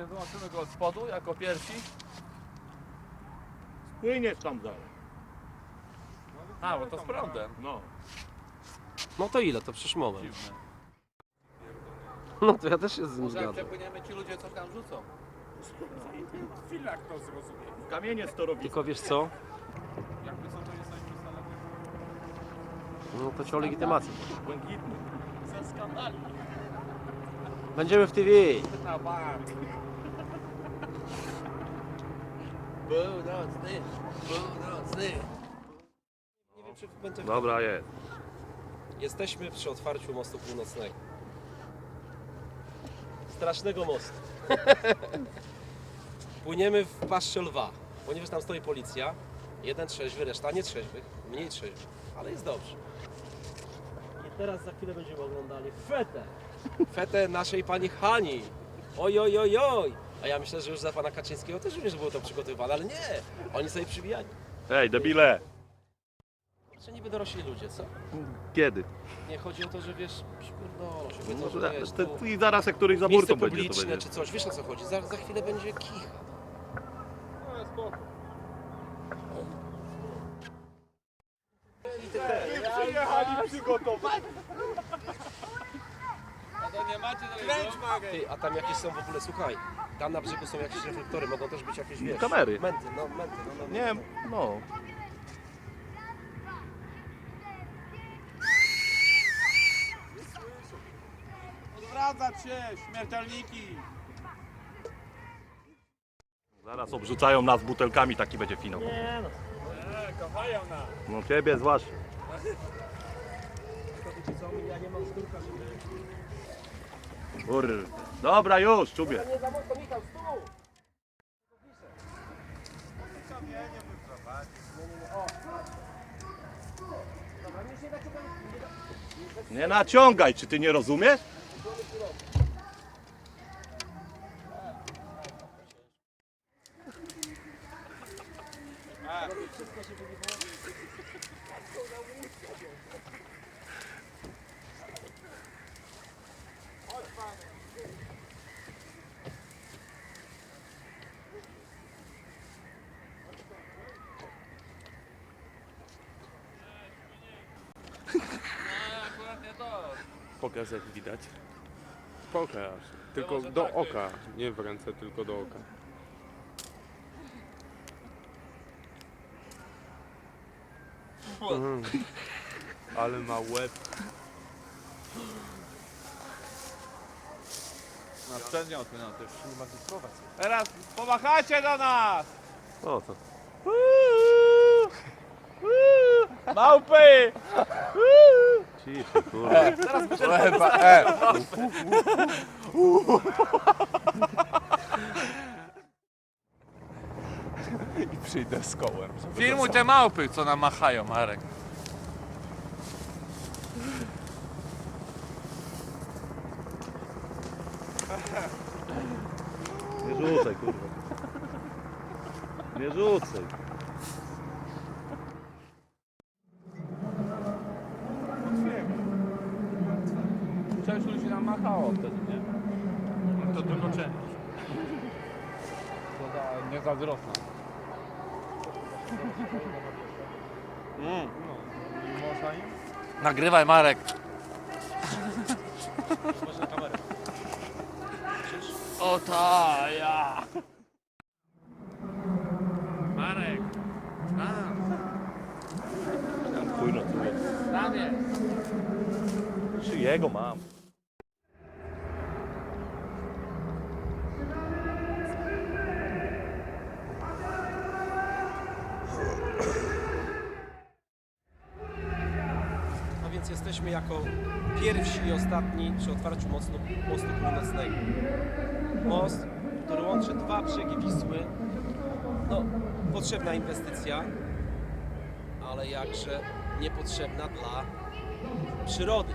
Nie zobaczymy go od spodu jako pierwsi. Płyniesz tam dalej. A, bo to z prądem. No. No to ile? To przecież moment. Dziwne. No to ja też się z tym Może jak zgadzam. przepłyniemy, ci ludzie coś tam rzucą. Chwilak to zrozumie. Kamienie storowisko. Tylko wiesz co? Jakby co to jest napisane? No to ci o legitymację. Błękitny. Za skandali. Będziemy w TV. Na bank. Północny, północny. Nie wiem, czy będę... Dobra jest. Jesteśmy przy otwarciu mostu północnego. Strasznego mostu. Płyniemy w paszcze lwa, ponieważ tam stoi policja. Jeden trzeźwy, reszta nie trzeźwych, mniej trzeźwych, ale jest dobrze. I teraz za chwilę będziemy oglądali fetę. Fetę naszej pani Hani. Oj, oj, oj, oj. A ja myślę, że już za pana Kaczyńskiego też również było to przygotowywane, ale nie. Oni sobie przybijali. Ej, debile. Czy niby dorośli ludzie, co? Kiedy? Nie, chodzi o to, że wiesz, przypierdolą się, No, powiedzą, że Może, wiesz, I zaraz jak któryś za miejsce burtą będzie to publiczne będzie. czy coś, wiesz o co chodzi, za, za chwilę będzie kicha. No spoko. Przyjechali przygotować. A to nie macie Kręć magę. Ty, a tam jakieś są w ogóle, słuchaj, tam na brzegu są jakieś reflektory, mogą też być jakieś, wiesz... Kamery. Męty, no męty, no, no, no. Nie, no. Odwracać się, śmiertelniki. Zaraz obrzucają nas butelkami, taki będzie finał. Nie no, Nie, kochają nas. No ciebie zwłaszcza. ja nie mam żeby... Kurde. Dobra już, czubie. Nie naciągaj, czy ty nie rozumiesz? akurat Pokaż jak widać. Pokaż. Tylko do oka. Nie w ręce, tylko do oka. Mhm. Ale ma łeb. Na przedmioty, no też. Teraz pomachajcie do nas. O co? Małpy. Ciszej, kurde. I przyjdę z kołem. żeby Filmuj te małpy, co nam machają, Marek. Nie rzucaj, kurwa. Nie rzucaj. Część ludzi machało wtedy, nie? To tylko część. To za, nie zazdrosna. Mm. Można im? Nagrywaj, Marek. Można kamerę. O ta, ja. Marek. Tam, Chuj no, tu tam jest. Czy jego mam? A więc jesteśmy jako pierwsi i ostatni przy otwarciu mostu, mostu północnego. Most, który łączy dwa brzegi Wisły. No, potrzebna inwestycja, ale jakże niepotrzebna dla przyrody.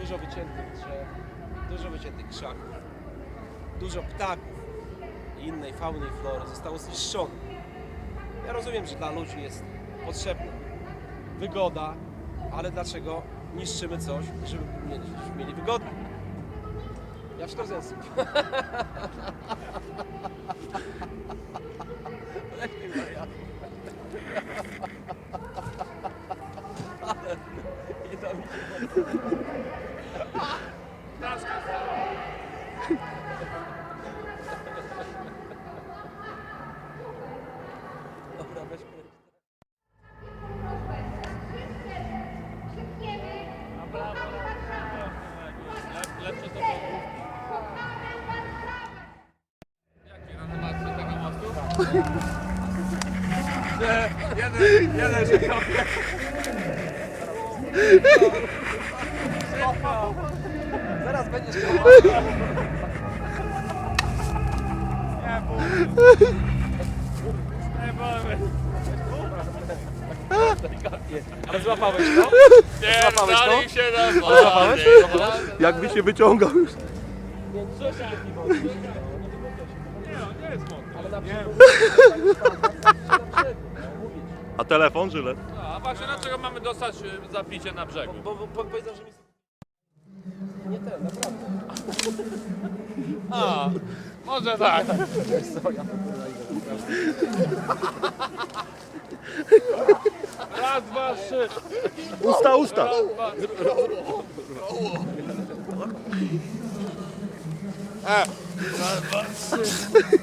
Dużo wyciętych drzew, dużo wyciętych krzaków, dużo ptaków i innej fauny i flory zostało zniszczone. Ja rozumiem, że dla ludzi jest potrzebna wygoda, ale dlaczego niszczymy coś, żeby mieli, żeby mieli wygodnie? Ja się to. Jeden, jeden się kopie. Zaraz będziesz Nie, bo... Nie, bo... Ale złapałeś to? Złapałeś to? Się? Jakby się wyciągał już. Nie, co się nie wody? Nie, on nie jest mokry. Ale na Nie, brzegu. A telefon, Żylet? No, a właśnie dlaczego mamy dostać y, za picie na brzegu? Bo, bo, bo powiedział, że mi... Nie ten, naprawdę. A, może tak. Raz, dwa, trzy. Usta, usta. Raz, dwa, trzy.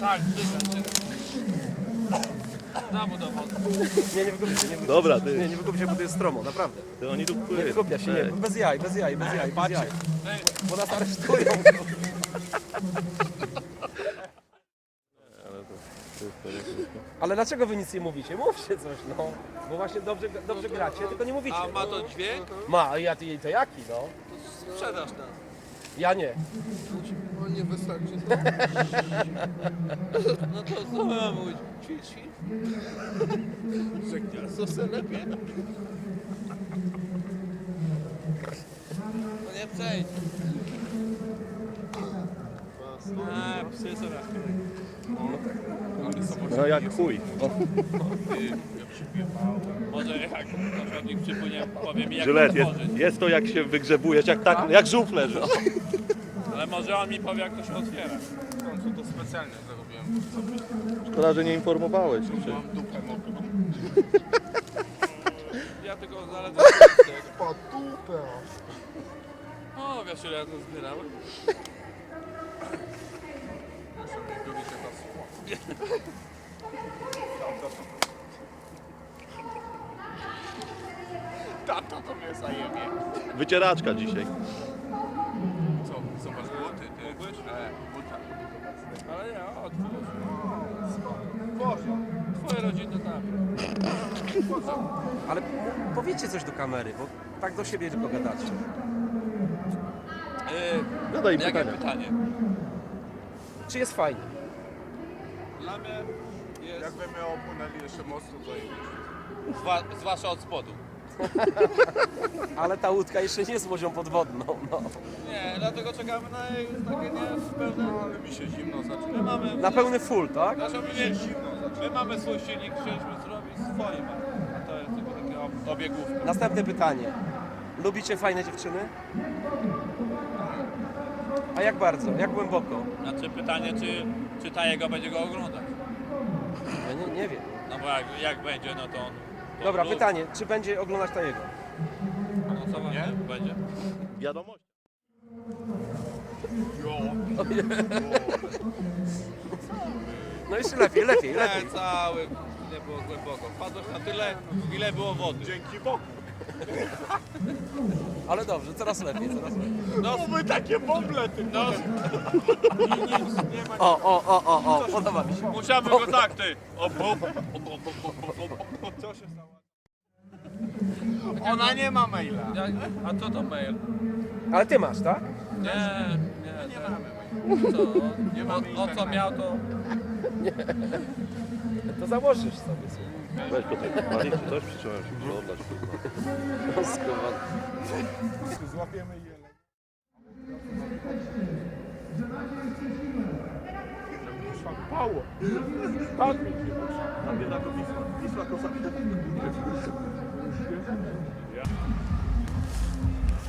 Tak, dycham. Znowu do wody. Nie, nie wykupię się, nie wykupię Dobra, Nie, ty. nie wykupię się, bo to jest stromo, naprawdę. ty oni tu Nie wykupia się, nie, bez jaj, bez jaj, bez jaj, bez jaj. Bo nas aresztują. Ale dlaczego wy nic nie mówicie? Mówcie coś, no. Bo właśnie dobrze, dobrze gracie, tylko nie mówicie. a ma to dźwięk? Ma, a ja ty to jaki, no? Sprzedaż nas. Ja nie. No nie wystarczy. No to co mam mówić? Ćwicz, ćwicz. Co se lepiej? No nie przejdź. A, psy są. No jak chuj. Może jak na przykład niech przypłynie, powie mi jak Żylet, to jest, otworzyć. jest to jak się wygrzebujesz, jak tak, jak żółw leży. Ale może on mi powie jak to się otwiera. No to specjalnie zrobiłem. Szkoda, że nie informowałeś. Mam dupę mokrą. Ja tylko zaledwie... Po dupę. O, wiesz ile ja to zbierałem? Tata to mnie zajebie. Wycieraczka dzisiaj. Co? Zobacz, buty, ty. Mógłbyś? E, buta. Ale ja, otwórz. Boże. Twoje rodziny tam. Ale powiedzcie coś do kamery, bo tak do siebie tylko gadacie. Yy, Zadaj im jakie pytania. pytanie? Czy jest fajnie? Dla mnie jest... Jakby my opłynęli jeszcze mostu, to i Zwa, zwłaszcza od spodu. Ale ta łódka jeszcze nie jest łodzią podwodną, no. Nie, dlatego czekamy na jej takie nie pełne... No, ale mi się zimno zaczyna. My mamy... Na pełny full, tak? Znaczy, my, my mamy swój silnik, chcieliśmy zrobić swoim, a to jest tylko takie ob- obiegówka. Następne pytanie. Lubicie fajne dziewczyny? A jak bardzo? Jak głęboko? Znaczy pytanie, czy, czy ta jego będzie go oglądać? Nie, wiem. No bo jak, jak będzie, no to on... To Dobra, lub- pytanie. Czy będzie oglądać ta jego? No co nie? będzie? Wiadomość. No jeszcze lepiej, lepiej, lepiej. Cały nie było głęboko. Wpadłeś na tyle, ile było wody. Dzięki Bogu. Ale dobrze, coraz lepiej, coraz lepiej. No, takie boble, ty. no, O, o, o, o, o, podoba mi się. musiałbym go tak, ty. O, bo, bo, bo, bo, bo, bo, bo. Co się stało? Ona nie ma maila. A co to mail? Ale ty masz, tak? Nie, nie, Nie nie. mamy maila. Co? Nie O, mamy o co miał to? To założysz sobie. słuchaj. Weź po tej pali, czy coś przytrzymałem się, muszę oddać. Złapiemy je. Pało! Tak mi się Nabiera do Wisła. Wisła kosa.